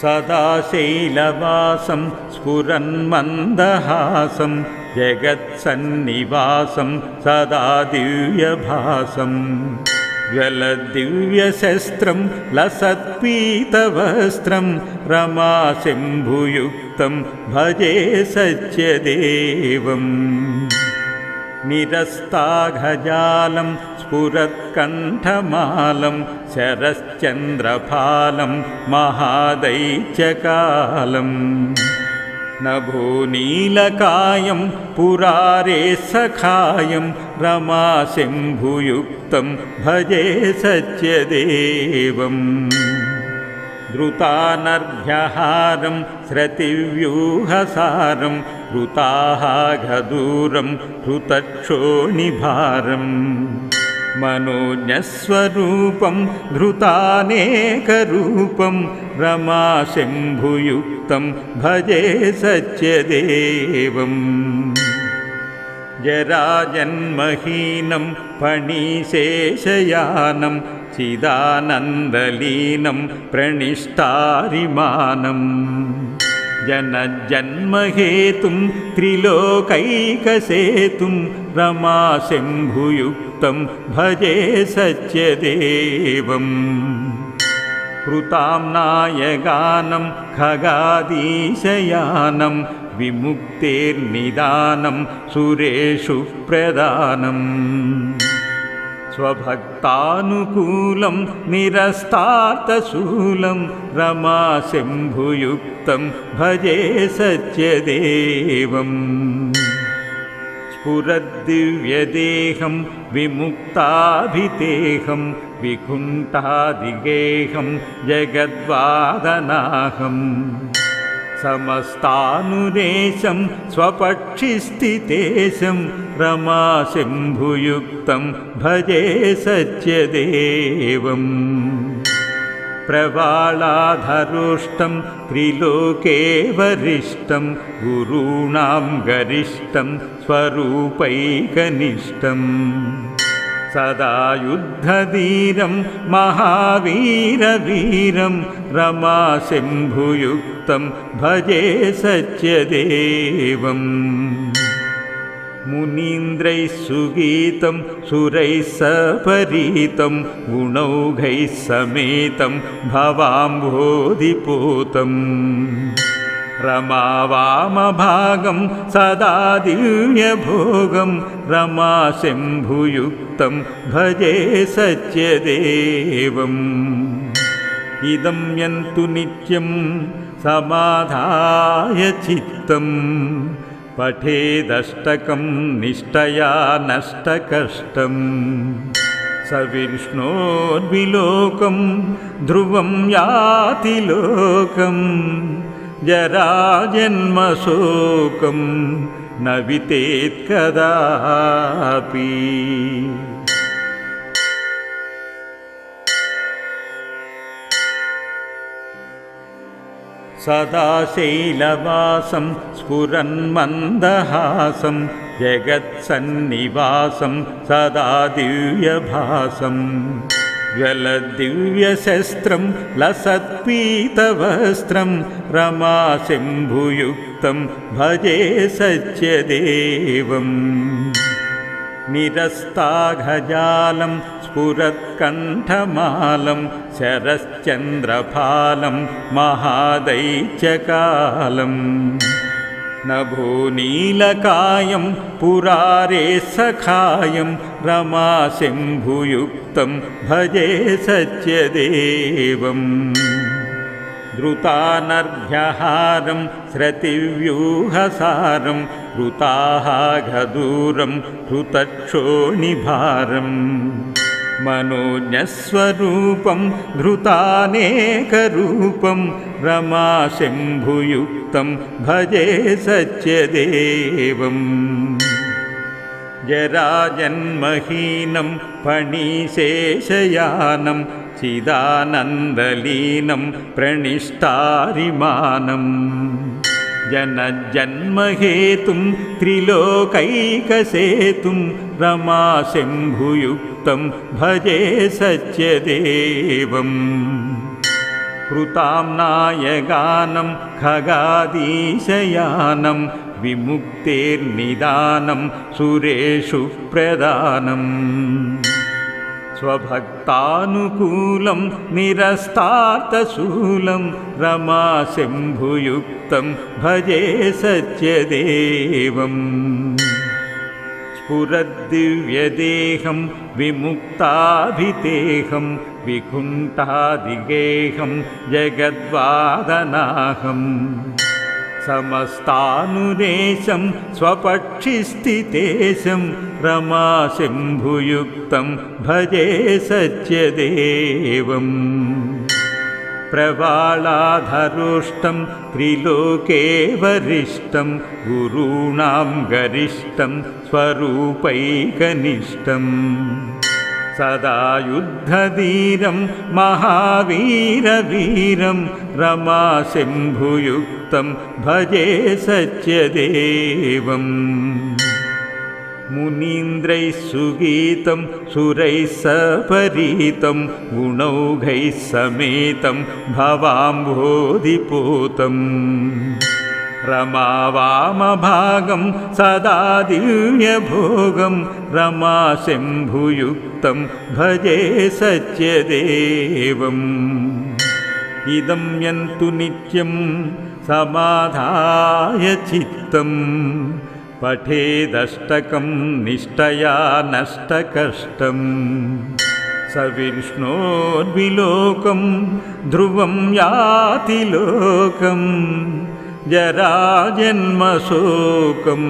सदा शैलवासं स्फुरन्मन्दहासं जगत्सन्निवासं सदा दिव्यभासम् ज्वलदिव्यशस्त्रं लसत्पीतवस्त्रं रमाशम्भुयुक्तं भजे सत्यदेवम् निरस्ताघजालं स्फुरत्कण्ठमालं शरश्चन्द्रफालं महादैत्यकालम् नभोनीलकायं पुरारे सखायं रमाशम्भुयुक्तं भजे सत्यदेवम् द्रुतानर्घ्यहारं स्रतिव्यूहसारं ऋताहाघदूरं हृतक्षोणिभारम् मनोज्ञस्वरूपं धृतानेकरूपं रमाशम्भुयुक्तं भजे सत्यदेवम् जराजन्महीनं फणिशेषयानं चिदानन्दलीनं प्रणिष्टारिमानम् जनजन्महेतुं त्रिलोकैकसेतुं रमाशम्भुयुक्तं भजे सत्यदेवम् कृतां नायगानं खगादीशयानं विमुक्तेर्निदानं सुरेषु प्रदानम् स्वभक्तानुकूलं निरस्तार्थशूलं रमाशम्भुयुक्तं भजे सत्यदेवम्। स्फुरद्दिव्यदेहं विमुक्ताभितेहं विकुण्ठादिगेहं जगद्वादनाहम् समस्तानुदेशं स्वपक्षिस्थितेशं रमाशम्भुयुक्तं भजे सत्यदेवम्। प्रवालाधरुष्टं त्रिलोके वरिष्ठं गुरूणां गरिष्ठं स्वरूपैकनिष्ठम् सदा युद्धधीरं महावीरवीरं रमाशम्भुयुक्तं भजे सत्यदेवम् मुनीन्द्रैः सुगीतं सुरैः सपरीतं गुणौघैः समेतं भवाम्भोधिपूतम् रमावामभागं सदा दिव्यभोगं रमाशम्भुयुक्तं भजे सत्यदेवम् इदं यन्तु नित्यं समाधाय चित्तम्। पठेदष्टकं निष्ठया नष्टकष्टम्। स विष्णोर्विलोकं ध्रुवं याति लोकम् जराजन्मशोकं न वितेत् कदापि सदा शैलवासं स्फुरन्मन्दहासं जगत्सन्निवासं सदा दिव्यभासम् ज्वलदिव्यशस्त्रं लसत्पीतवस्त्रं रमाशम्भुयुक्तं भजे सत्यदेवम् निरस्ताघजालं स्फुरत्कण्ठमालं शरश्चन्द्रफालं महादैत्यकालम् नभोनीलकायं पुरारे सखायं रमाशम्भुयुक्तं भजे सत्यदेवम् द्रुतानर्घ्यहारं स्रतिव्यूहसारं ऋताहाघदूरं हृतक्षोणिभारम् मनोज्ञस्वरूपं धृतानेकरूपं रमाशम्भुयुक्तं भजे सत्यदेवम् जराजन्महीनं फणिशेषयानं चिदानन्दलीनं प्रणिष्टारिमानम् जनजन्महेतुं त्रिलोकैकसेतुं रमाशम्भुयुक्तं भजे सत्यदेवम् कृताम्नायगानं खगादीशयानं विमुक्तेर्निदानं सुरेषु प्रदानम् स्वभक्तानुकूलं निरस्तार्थशूलं रमाशम्भुयुक्तं भजे सत्यदेवम् स्फुरद्दिव्यदेहं विमुक्ताभितेहं विकुण्ठादिगेहं जगद्वादनाहम् समस्तानुरेशं स्वपक्षिस्थितेशं रमाशम्भुयुक्तं भजे सत्यदेवम् प्रवालाधरुष्टं त्रिलोके वरिष्ठं गुरूणां गरिष्ठं स्वरूपैकनिष्ठम् सदा युद्धधीरं महावीरवीरं रमाशम्भुयुक्तं भजे सत्यदेवम् मुनीन्द्रैः सुगीतं सुरैः सपरीतं गुणौघैः समेतं भवाम्भोधिपूतम् रमावामभागं सदा दिव्यभोगं रमाशम्भुयुक्तं भजे सत्यदेवम् इदं यन्तु नित्यं समाधाय चित्तम् पठेदष्टकं निष्ठया नष्टकष्टम्। स विष्णोर्विलोकं ध्रुवं याति लोकं जराजन्मशोकं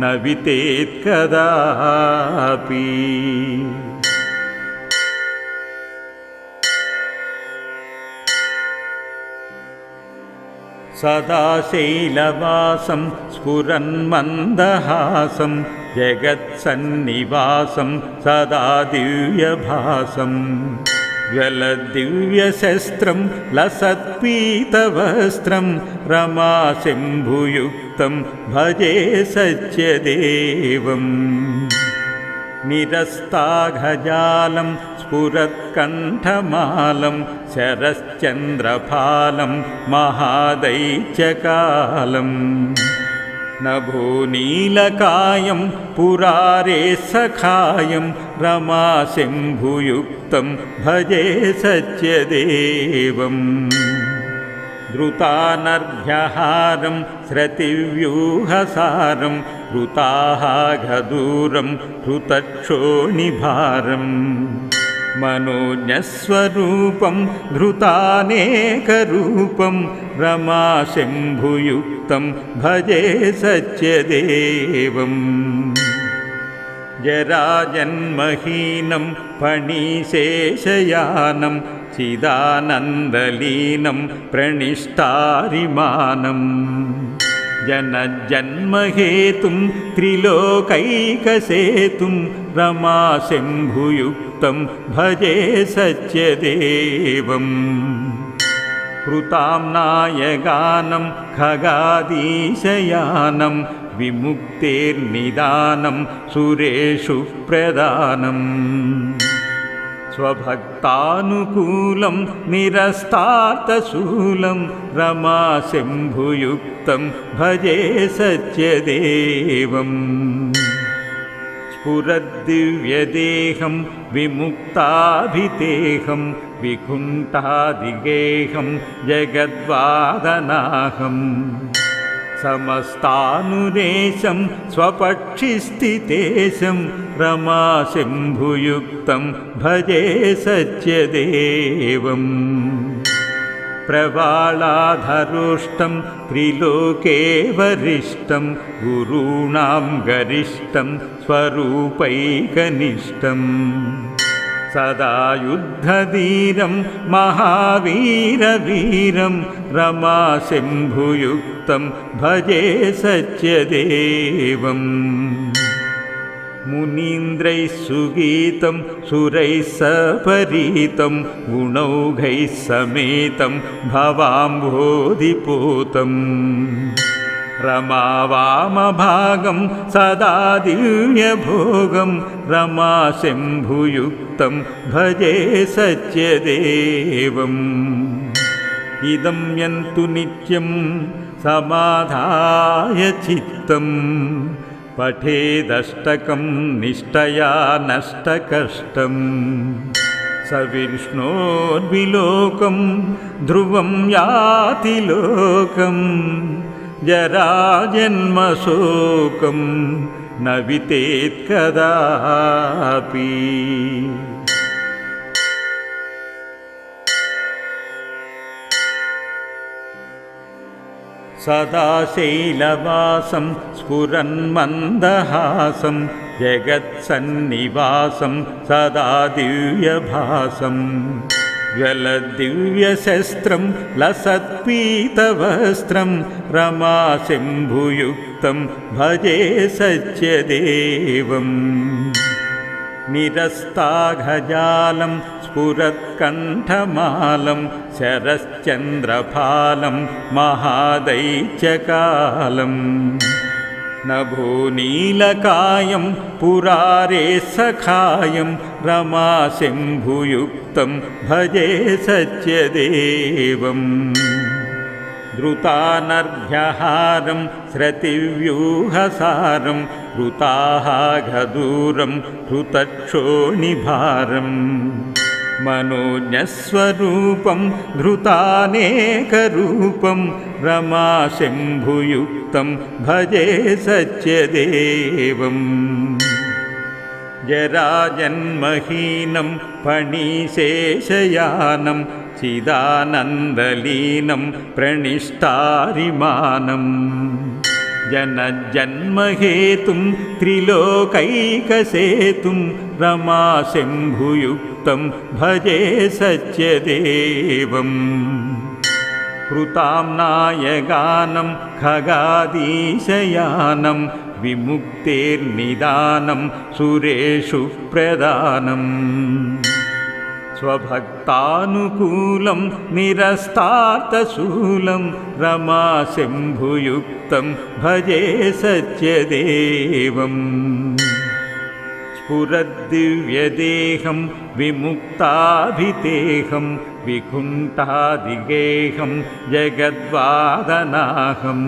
न वितेत् कदापि। सदा शैलवासं स्फुरन्मन्दहासं जगत्सन्निवासं सदा दिव्यभासं ज्वलदिव्यशस्त्रं लसत्पीतवस्त्रं रमाशम्भुयुक्तं भजे सत्यदेवम् निरस्ताघजालं स्फुरत्कण्ठमालं शरश्चन्द्रफालं महादैत्यकालम् नभोनीलकायं पुरारे सखायं रमाशम्भुयुक्तं भजे सत्यदेवम् द्रुतानर्घ्यहारं स्रतिव्यूहसारं हृताहाघदूरं हृतक्षोणिभारम् मनोज्ञस्वरूपं धृतानेकरूपं रमाशम्भुयुक्तं भजे सत्यदेवम् जराजन्महीनं फणिशेषयानं चिदानन्दलीनं प्रणिष्टारिमानम् जनजन्महेतुं त्रिलोकैकसेतुं भजे सत्यदेवम्। कृताम्नायगानं खगादीशयानं विमुक्तेर्निदानं सुरेषु प्रदानम् स्वभक्तानुकूलं निरस्तार्थशूलं रमाशम्भुयुक्तं भजे सत्यदेवम् स्फुरद्दिव्यदेहं विमुक्ताभितेहं विकुण्ठादिगेहं जगद्वादनाहम् समस्तानुदेशं स्वपक्षिस्थितेशं रमाशम्भुयुक्तं भजे सत्यदेवम् प्रवालाधरुष्टं त्रिलोके वरिष्ठं गुरूणां गरिष्ठं स्वरूपैकनिष्ठम्। सदा युद्धधीरं महावीरवीरं रमाशम्भुयुक्तं भजे सत्यदेवम् मुनीन्द्रैः सुगीतं सुरैः सपरीतं गुणौघैः समेतं भवाम्भोधिपूतम् रमावामभागं सदा दिव्यभोगं रमाशम्भुयुक्तं भजे सत्यदेवम्। इदं यन्तु नित्यं समाधाय चित्तं। पठेदष्टकं निष्ठया नष्टकष्टम् स विष्णोर्विलोकं ध्रुवं याति लोकं जराजन्मशोकं न वितेत्कदापि सदा शैलवासं स्फुरन्मन्दहासं जगत्सन्निवासं सदा दिव्यभासं ज्वलदिव्यशस्त्रं लसत्पीतवस्त्रं रमाशम्भुयुक्तं भजे सत्यदेवम् निरस्ताघजालं स्फुरत्कण्ठमालं शरश्चन्द्रफालं महादैत्यकालम् नभोनीलकायं पुरारे सखायं रमाशम्भुयुक्तं भजे सत्यदेवम् धृतानर्घ्यहारं स्रतिव्यूहसारं हृताहाघदूरं हृतक्षोणिभारम् मनोज्ञस्वरूपं धृतानेकरूपं रमाशम्भुयुक्तं भजे सत्यदेवम् जराजन्महीनं फणिशेषयानं चिदानन्दलीनं प्रणिष्टारिमानम् जनजन्महेतुं त्रिलोकैकसेतुं भजे सत्यदेवम् कृतां नायगानं खगादीशयानं विमुक्तेर्निदानं सुरेषु प्रदानम्। स्वभक्तानुकूलं निरस्तार्थशूलं रमाशम्भुयुक्तं भजे सत्यदेवम् स्फुरद्दिव्यदेहं विमुक्ताभिदेहं विकुण्ठादिगेहं जगद्वादनाहम्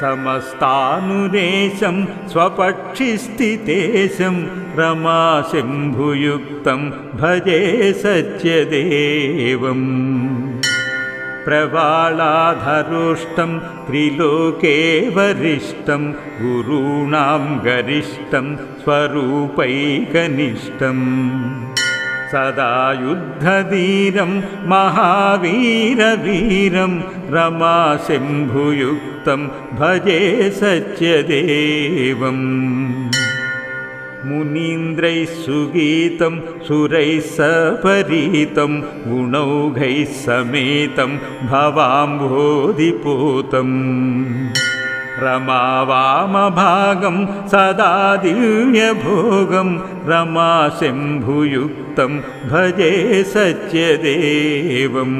समस्तानुरेशं स्वपक्षिस्थितेशं रमाशम्भुयुक्तं भजे सत्यदेवम् प्रवालाधरुष्टं त्रिलोके वरिष्ठं गुरूणां गरिष्ठं स्वरूपैकनिष्ठम्। सदा युद्धधीरं महावीरवीरं रमाशम्भुयुक्तं भजे सत्यदेवम् मुनीन्द्रैः सुगीतं सुरैः सपरीतं गुणौघैः समेतं भवाम्भोधिपूतम् रमावामभागं सदा दिव्यभोगं रमाशम्भुयुक्तं भजे सत्यदेवम्।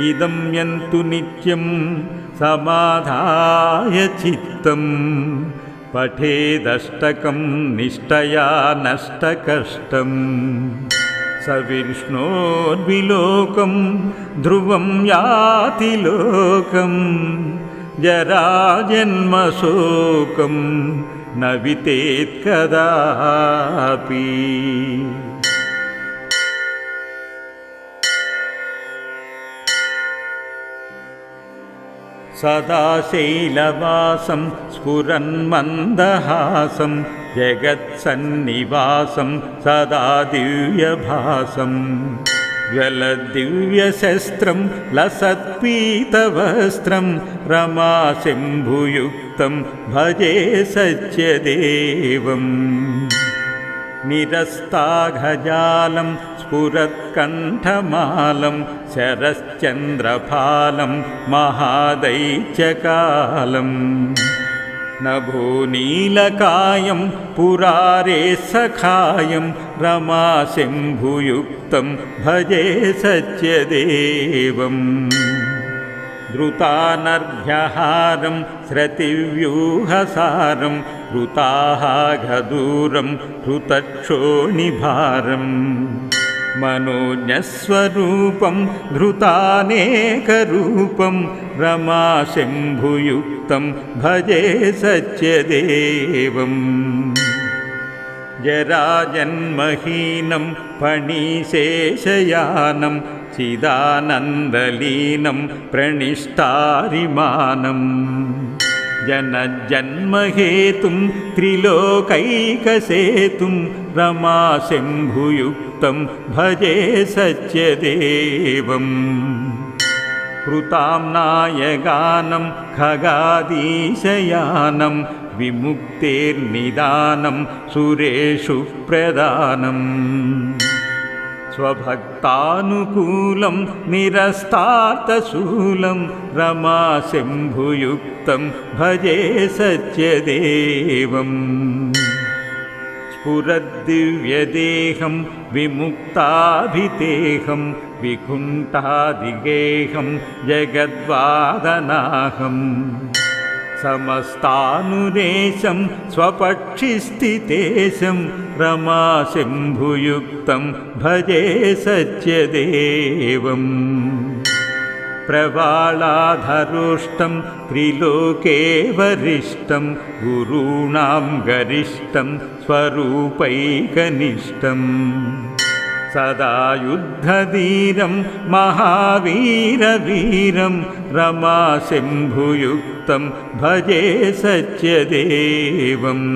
इदं यन्तु नित्यं समाधाय चित्तं। पठेदष्टकं निष्ठया नष्टकष्टम् स विष्णोर्विलोकं ध्रुवं याति लोकम् जराजन्मशोकं न वितेत्कदापि सदा शैलवासं स्फुरन्मन्दहासं जगत्सन्निवासं सदा दिव्यभासम् ज्वलदिव्यशस्त्रं लसत्पीतवस्त्रं रमाशम्भुयुक्तं भजे सत्यदेवम् निरस्ताघजालं स्फुरत्कण्ठमालं शरश्चन्द्रफालं महादैत्यकालम् नभोनीलकायं पुरारे सखायं रमाशम्भुयुक्तं भजे सत्यदेवम् धृतानर्घ्यहारं स्रतिव्यूहसारं हृताहाघदूरं हृतक्षोणिभारम् मनोज्ञस्वरूपं धृतानेकरूपं रमाशम्भुयुक्तं भजे सत्यदेवम् जराजन्महीनं फणिशेषयानं चिदानन्दलीनं प्रणिष्टारिमानम् जनजन्महेतुं त्रिलोकैकसेतुं रमाशम्भुयुक्तं भजे सत्यदेवम् कृतां नायगानं खगादीशयानं विमुक्तेर्निदानं सुरेषु प्रदानम् स्वभक्तानुकूलं निरस्तातशूलं रमाशम्भुयुक्तं भजे सत्यदेवम् स्फुरद्दिव्यदेहं विमुक्ताभितेहं विकुण्ठादिगेहं जगद्वादनाहम् समस्तानुरेशं स्वपक्षिस्थितेशं रमाशम्भुयुक्तं भजे सत्यदेवम् प्रवालाधरुष्टं त्रिलोके वरिष्ठं गुरूणां गरिष्ठं स्वरूपैकनिष्ठम् सदा युद्धधीरं महावीरवीरं रमाशम्भुयुक्तं भजे सत्यदेवम्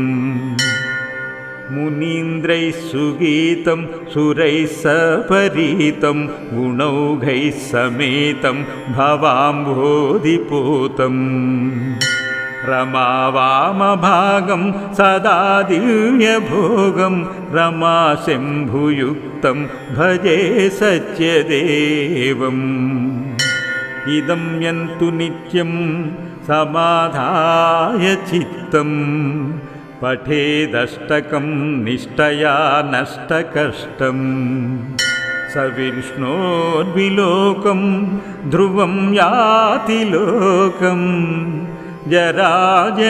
मुनीन्द्रैः सुगीतं सुरैः सपरीतं गुणौघैः समेतं भवाम्भोधिपोतम् रमावामभागं सदा दिव्यभोगं रमाशम्भुयुक्तं भजे सत्यदेवम् इदं यन्तु नित्यं समाधाय चित्तं पठेदष्टकं निष्ठया नष्टकष्टम् स विष्णोर्विलोकं ध्रुवं याति लोकम् जराजन्मशोकं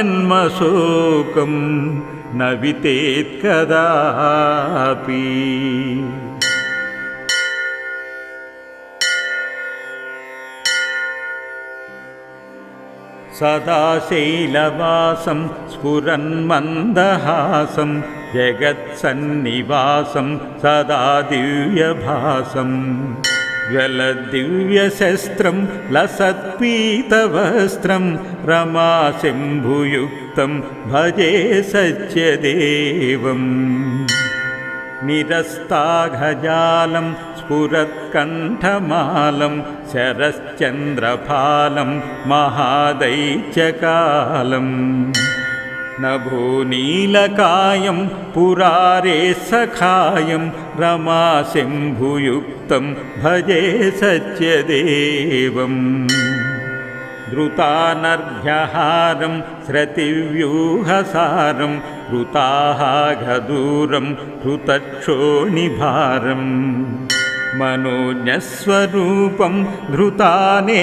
न वितेत् सदा शैलवासं स्फुरन्मन्दहासं जगत्सन्निवासं सदा दिव्यभासम् ज्वलदिव्यशस्त्रं लसत्पीतवस्त्रं रमाशम्भुयुक्तं भजे सत्यदेवम् निरस्ताघजालं स्फुरत्कण्ठमालं शरश्चन्द्रफालं महादैत्यकालम् नभोनीलकायं पुरारे सखायं रमाशम्भुयुक्तं भजे सत्यदेवम् द्रुतानर्घ्यहारं स्रतिव्यूहसारं ऋताहाघदूरं हृतक्षोणिभारम् मनोज्ञस्वरूपं धृतानेकरूपं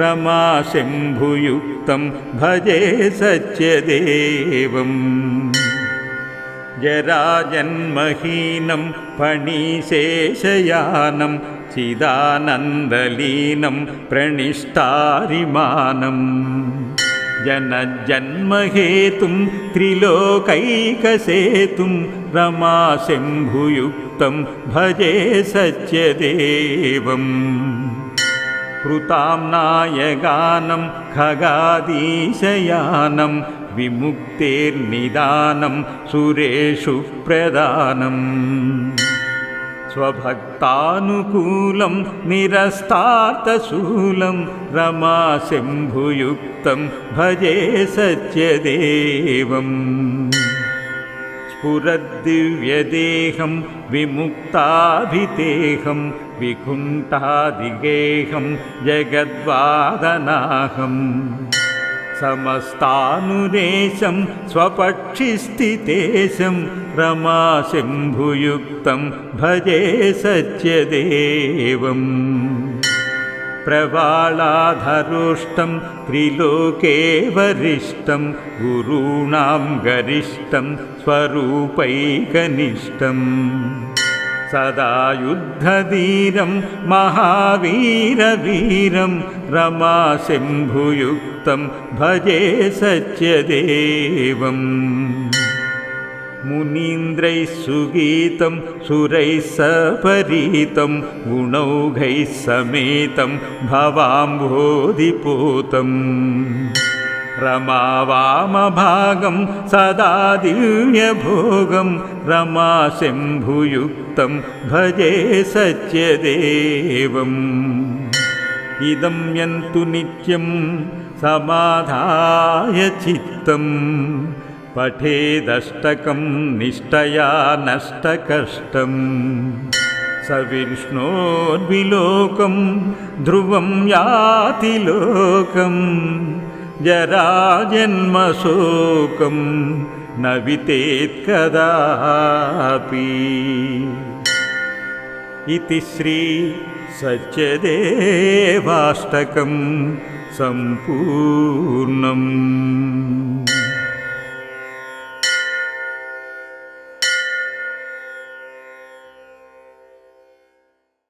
रमाशम्भुयुक्तं भजे सत्यदेवम् जराजन्महीनं फणिशेषयानं चिदानन्दलीनं प्रणिष्टारिमानम् जनजन्महेतुं त्रिलोकैकसेतुं रमाशम्भुयुक्तं भजे सत्यदेवम् कृतां नायगानं खगादीशयानं विमुक्तेर्निदानं सुरेषु प्रदानम् स्वभक्तानुकूलं निरस्तातशूलं रमाशम्भुयुक्तं भजे सत्यदेवम्। स्फुरद्दिव्यदेहं विमुक्ताभितेहं विकुण्ठादिगेहं जगद्वादनाहम् समस्तानुरेशं स्वपक्षिस्थितेशं रमाशम्भुयुक्तं भजे सत्यदेवम्। प्रवालाधरुष्टं त्रिलोके वरिष्ठं गुरूणां गरिष्ठं स्वरूपैकनिष्ठम् सदा युद्धधीरं महावीरवीरं रमाशम्भुयुक्तं भजे सत्यदेवम् मुनीन्द्रैः सुगीतं सुरैः सपरीतं गुणौघैः समेतं भवाम्भोधिपूतम् रमावामभागं सदा दिव्यभोगं रमाशम्भुयुक्तं भजे सत्यदेवम्। इदं यन्तु नित्यं समाधाय चित्तम् पठेदष्टकं निष्ठया नष्टकष्टम् स विष्णोर्विलोकं ध्रुवं याति लोकम् जराजन्मशोकं न वितेत् कदापि। इति श्री सत्यदेवाष्टकं सम्पूर्णम्